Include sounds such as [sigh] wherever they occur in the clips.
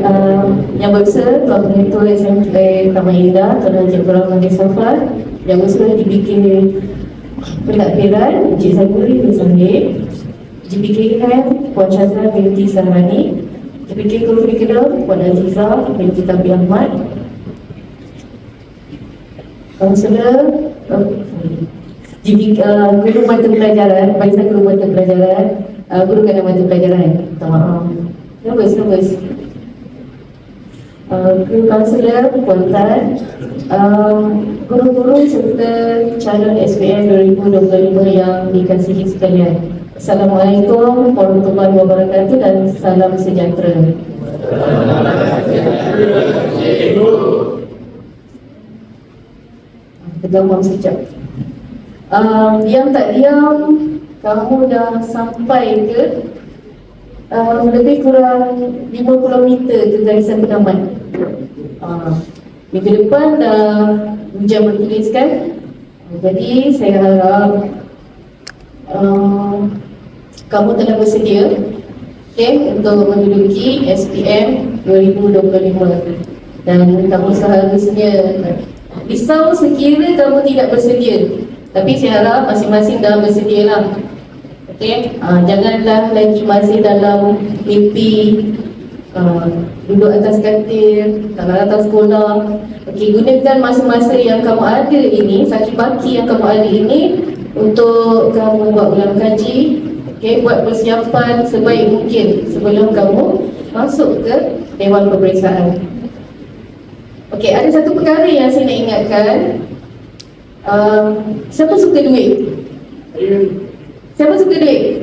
Uh, yang berusaha Tuan Pengetua SMP Taman Indah Tuan Encik Kurang Mandi Safar Yang berusaha dibikin pentadbiran Encik Saburi bin Sahib Dipikirkan Puan Chandra binti Sarhani Dipikir Kurikulum Puan Azizah binti Tabi Ahmad. Kaunselor uh, Dipik, uh, Guru Mata Pelajaran Barisan Guru Mata Pelajaran uh, Guru Kena Mata Pelajaran. Minta maaf. Nervous, nervous guru kaunselor, Puan Tan, uh, guru-guru serta calon SPM 2025 yang dikasihi sekalian. Assalamualaikum warahmatullahi wabarakatuh dan salam sejahtera. Tergamam sekejap. Uh, yang tak diam, kamu dah sampai ke uh, lebih kurang 50 meter ke garisan penamat. Uh, minggu depan dah hujan bertuliskan. Jadi saya harap uh, kamu telah bersedia okay, untuk menduduki SPM 2025 dan kamu seharusnya risau sekira kamu tidak bersedia tapi saya harap masing-masing dah bersedia lah okay? uh, janganlah lagi masih dalam mimpi uh, duduk atas katil tak nak datang sekolah okay, gunakan masa-masa yang kamu ada ini sakit baki yang kamu ada ini untuk kamu buat ulang kaji okay, buat persiapan sebaik mungkin sebelum kamu masuk ke Dewan Peperiksaan Okey, ada satu perkara yang saya nak ingatkan um, Siapa suka duit? Siapa suka duit?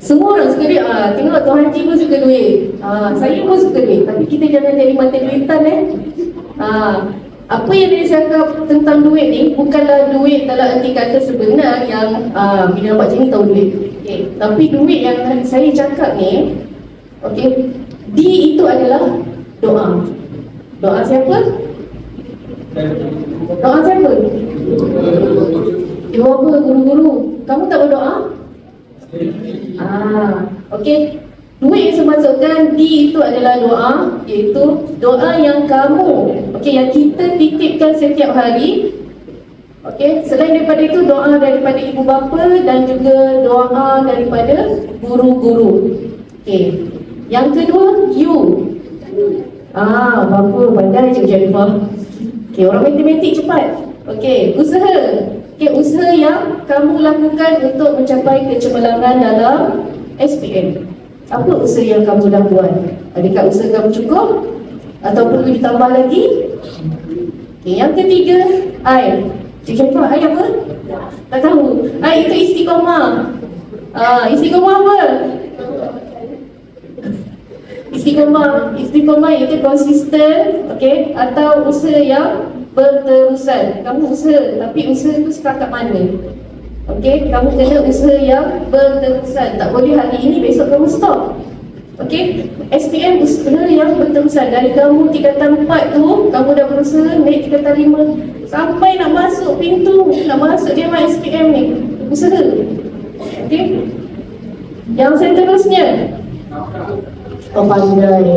Semua orang suka duit. Ah, tengok Tuan Haji pun suka duit. Ah, saya pun suka duit. Tapi kita jangan jadi mata duitan eh. Ah, apa yang dia cakap tentang duit ni bukanlah duit dalam arti kata sebenar yang ah, bila nampak macam ni tahu duit. Okay. Tapi duit yang saya cakap ni, okay, di itu adalah doa. Doa siapa? Doa siapa? Ibu apa guru-guru? Kamu tak berdoa? Ah, okey. Duit yang saya di itu adalah doa Iaitu doa yang kamu Okey, yang kita titipkan setiap hari. Okey, selain daripada itu doa daripada ibu bapa Dan juga doa daripada guru-guru. Okey, yang kedua, you. Ah, bapa pandai Cik Jennifer. Okey, orang matematik cepat. Okey, usaha Okey, usaha yang kamu lakukan untuk mencapai kecemerlangan dalam SPM apa usaha yang kamu dah buat? Adakah usaha kamu cukup? Atau perlu ditambah lagi? Okay, yang ketiga, I. Cik Syarifah, I apa? Tak tahu. I itu istiqomah. Ah, istiqomah apa? Istiqomah, istiqomah itu konsisten, okay? Atau usaha yang berterusan. Kamu usaha, tapi usaha itu setakat mana? Okey, kamu kena usaha yang berterusan. Tak boleh hari ini, besok kamu stop. Okey, SPM usaha yang berterusan. Dari kamu tingkatan 4 tu, kamu dah berusaha naik tingkatan 5 sampai nak masuk pintu, nak masuk dia SPM ni. Usaha. Okey. Yang seterusnya. Oh, pandai.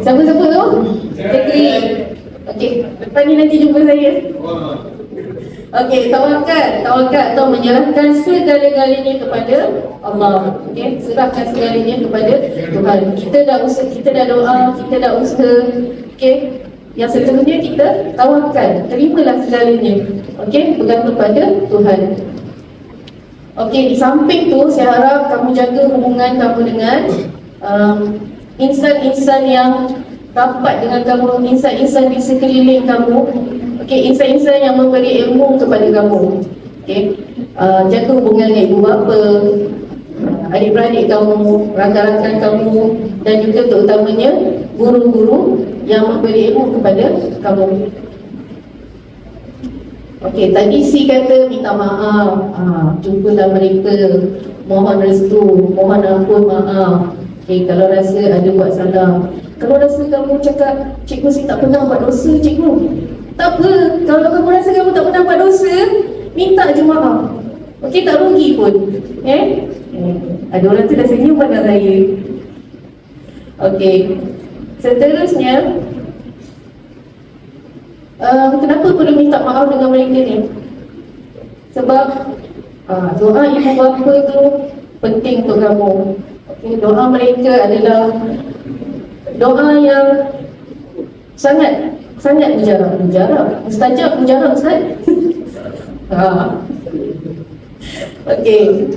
Siapa-siapa tu? Tekri. Okey, ni nanti jumpa saya. Okey, tawakal, tawakal atau menyerahkan segala-galanya kepada Allah. Okey, serahkan segalanya kepada Tuhan. Kita dah usaha, kita dah doa, kita dah usaha. Okey, yang seterusnya kita tawakal, terimalah segalanya. Okey, pegang kepada Tuhan. Okey, di samping tu saya harap kamu jaga hubungan kamu dengan um, insan-insan yang rapat dengan kamu, insan-insan di sekeliling kamu Okey, insan-insan yang memberi ilmu kepada kamu. Okey. Uh, jaga hubungan dengan ibu bapa, adik-beradik kamu, rakan-rakan kamu dan juga terutamanya guru-guru yang memberi ilmu kepada kamu. Okey, tadi si kata minta maaf. Ha, jumpalah mereka. Mohon restu, mohon ampun maaf. Okey, kalau rasa ada buat salah. Kalau rasa kamu cakap, cikgu si tak pernah buat dosa, cikgu. Tak apa, kalau kamu rasa kamu tak pernah buat dosa, minta je maaf. Okey, tak rugi pun. Eh? eh. Ada orang tu dah senyum pada saya. Okey. Seterusnya uh, Kenapa perlu minta maaf dengan mereka ni? Sebab uh, doa ibu bapa tu penting untuk kamu okay, Doa mereka adalah doa yang sangat sangat mujarab mujarab mustajab mujarab Ustaz [laughs] ha okey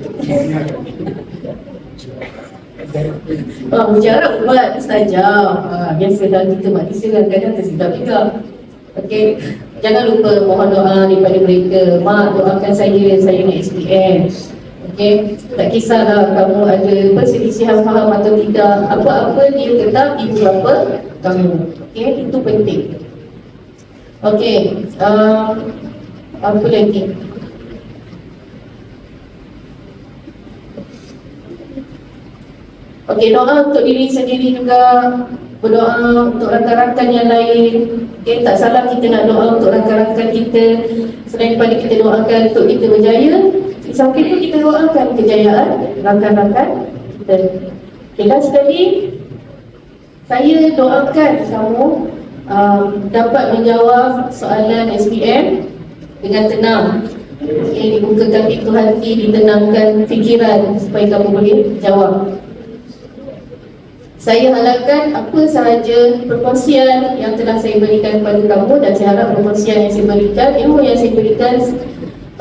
Ah, mujarab buat mustajab. Ah, biasa dalam kita manusia kan kadang tersilap juga. Okey. Jangan lupa mohon doa daripada mereka. Mak doakan saya, saya nak SPM. Okey. Tak kisahlah kamu ada perselisihan faham atau tidak. Apa-apa dia tetap ibu bapa kamu. Okey, itu penting. Okey. Uh, apa lagi? Okey, doa untuk diri sendiri juga Berdoa untuk rakan-rakan yang lain Okey, tak salah kita nak doa untuk rakan-rakan kita Selain daripada kita doakan untuk kita berjaya Samping itu kita doakan kejayaan rakan-rakan kita dan sekali Saya doakan kamu um, Dapat menjawab soalan SPM Dengan tenang Okay, dibukakan pintu hati, ditenangkan fikiran supaya kamu boleh jawab. Saya harapkan apa sahaja perkongsian yang telah saya berikan kepada kamu dan saya harap perkongsian yang saya berikan, ilmu yang saya berikan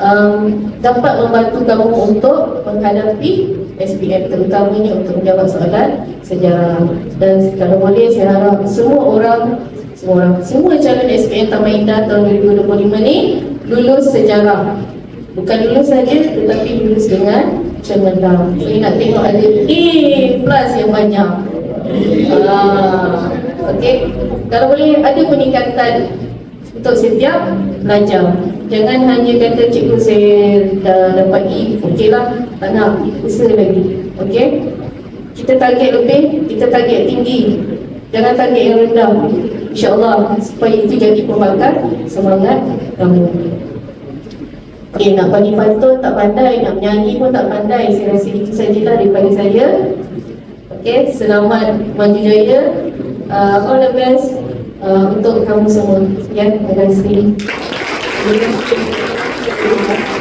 um, dapat membantu kamu untuk menghadapi SPM terutamanya untuk menjawab soalan sejarah dan kalau boleh saya harap semua orang semua orang, semua calon SPM Taman Indah tahun 2025 ni lulus sejarah. Bukan lulus saja tetapi lulus dengan cemerlang saya nak tengok ada A plus yang banyak. Ah, Okey, kalau boleh ada peningkatan untuk setiap belajar. Jangan hanya kata cikgu saya dah dapat E, okeylah, tak nak, usaha lagi. Okey? Kita target lebih, kita target tinggi. Jangan target yang rendah. InsyaAllah, supaya itu jadi pembakar semangat kamu. Okey, nak bagi pantun tak pandai, nak menyanyi pun tak pandai. Saya rasa itu sajalah daripada saya. Okay, selamat maju jaya. Uh, all the best uh, untuk kamu semua. Ya, terima kasih. Terima kasih.